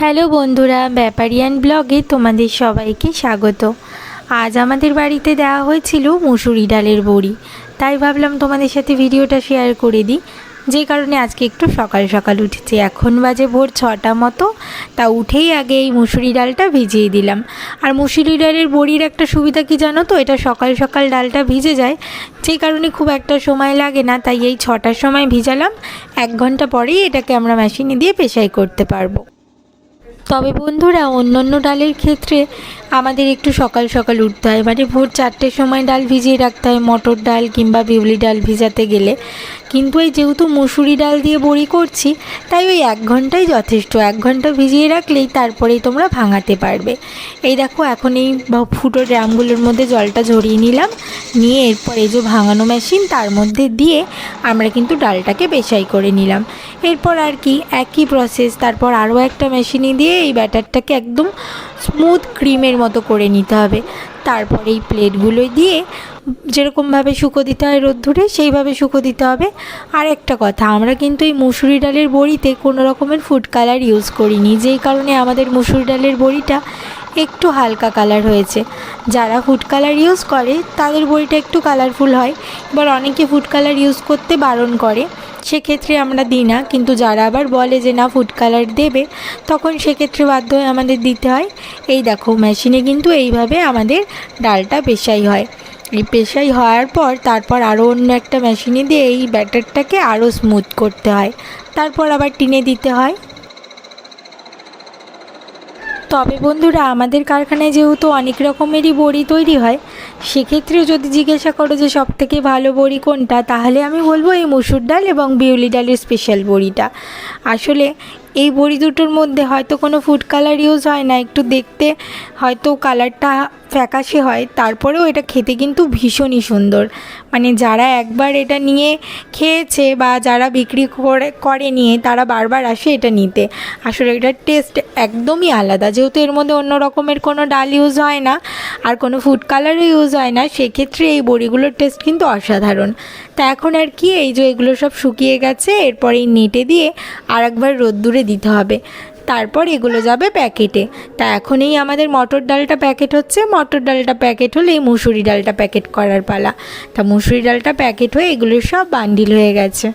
Hello বন্ধুরা ব্যাপারিয়ান ব্লগে তোমাদের সবাইকে স্বাগত। আজ আমাদের বাড়িতে দেওয়া হয়েছিল মুসুরি ডালের বড়ি। তাই ভাবলাম তোমাদের সাথে ভিডিওটা শেয়ার করে দিই। যে কারণে আজকে একটু সকাল সকাল উঠেছি। এখন বাজে ভোর ছটা মতো, তা উঠেই আগে এই মুসুরি ডালটা ভিজিয়ে দিলাম। আর মুসুরি ডালের বড়ির একটা সুবিধা কি জানো তো? এটা সকাল সকাল ডালটা ভিজে যায়। যে কারণে খুব একটা সময় লাগে না, তাই এই ছটার সময় ভিজালাম। এক ঘণ্টা পরেই এটাকে আমরা মেশিনে দিয়ে পেশাই করতে পারব। তবে বন্ধুরা অন্য অন্য ডালের ক্ষেত্রে আমাদের একটু সকাল সকাল উঠতে হয়। মানে ভোর চারটের সময় ডাল ভিজিয়ে রাখতে হয়। মটর ডাল কিংবা বিউলি ডাল ভিজাতে গেলে। কিন্তু এই যেহেতু মুসুরি ডাল দিয়ে বড়ি করছি, তাই ওই এক ঘন্টাই যথেষ্ট। এক ঘণ্টা ভিজিয়ে রাখলেই তারপরেই তোমরা ভাঙাতে পারবে। এই দেখো, এখন এই ফুটো ড্রামগুলোর মধ্যে জলটা ঝরিয়ে নিলাম। নিয়ে এরপর এই যে ভাঙানো মেশিন তার মধ্যে দিয়ে আমরা কিন্তু ডালটাকে বেসাই করে নিলাম। এরপর আর কি, একই প্রসেস তারপর আরও একটা মেশিনে দিয়ে এই ব্যাটারটাকে একদম স্মুথ ক্রিমের মতো করে নিতে হবে। তারপর এই প্লেটগুলো দিয়ে যেরকমভাবে শুকো দিতে হয় রোদ্দুরে, সেইভাবে শুকো দিতে হবে। আর একটা কথা, আমরা কিন্তু এই মুসুরি ডালের বড়িতে কোনো রকমের ফুড কালার ইউজ করিনি। যেই কারণে আমাদের মুসুরি ডালের বড়িটা একটু হালকা কালার হয়েছে। যারা ফুড কালার ইউজ করে, তাদের বড়িটা একটু কালারফুল হয়। এবার অনেকে ফুড কালার ইউজ করতে বারণ করে। সেক্ষেত্রে আমরা দিই না, কিন্তু যারা আবার বলে যে না ফুড কালার দেবে, তখন সেক্ষেত্রে বাধ্য হয়ে আমাদের দিতে হয়। এই দেখো মেশিনে কিন্তু এইভাবে আমাদের ডালটা পেশাই হয়। এই পেশাই হওয়ার পর তারপর আরও অন্য একটা মেশিনে দিয়ে এই ব্যাটারটাকে আরও স্মুথ করতে হয়। তারপর আবার টিনে দিতে হয়। তবে বন্ধুরা, আমাদের কারখানায় যেহেতু অনেক রকমেরই বড়ি তৈরি হয় সেক্ষেত্রে যদি জিজ্ঞাসা করো যে সব থেকে ভালো বড়ি কোনটা, তাহলে আমি বলব এই মুসুর ডাল এবং বিউলি ডালের স্পেশাল বড়িটা। আসলে এই বড়ি দুটোর মধ্যে হয়তো কোনো ফুড কালার ইউজ হয় না, একটু দেখতে হয়তো কালারটা ফ্যাকাশে হয়, তারপরেও এটা খেতে কিন্তু ভীষণই সুন্দর। মানে যারা একবার এটা নিয়ে খেয়েছে বা যারা বিক্রি করে করে নিয়ে তারা বারবার আসে এটা নিতে। আসলে এটার টেস্ট একদমই আলাদা, যেহেতু এর মধ্যে অন্য রকমের কোনো ডাল ইউজ হয় না আর কোনো ফুড কালারও ইউজ হয় না, সেক্ষেত্রে এই বড়িগুলোর টেস্ট কিন্তু অসাধারণ। তা এখন আর কি, এই যে এগুলো সব শুকিয়ে গেছে, এরপর এই নেটে দিয়ে আর একবার রোদ্দুরে দিতে হবে। তারপর এগুলো যাবে প্যাকেটে। তা এখন এই আমাদের মটর ডালটা প্যাকেট হচ্ছে। মটর ডালটা প্যাকেট হলে এই মুসুরি ডালটা প্যাকেট করার পালা। তা মুসুরি ডালটা প্যাকেট হয়ে এগুলো সব বান্ডিল হয়ে গেছে।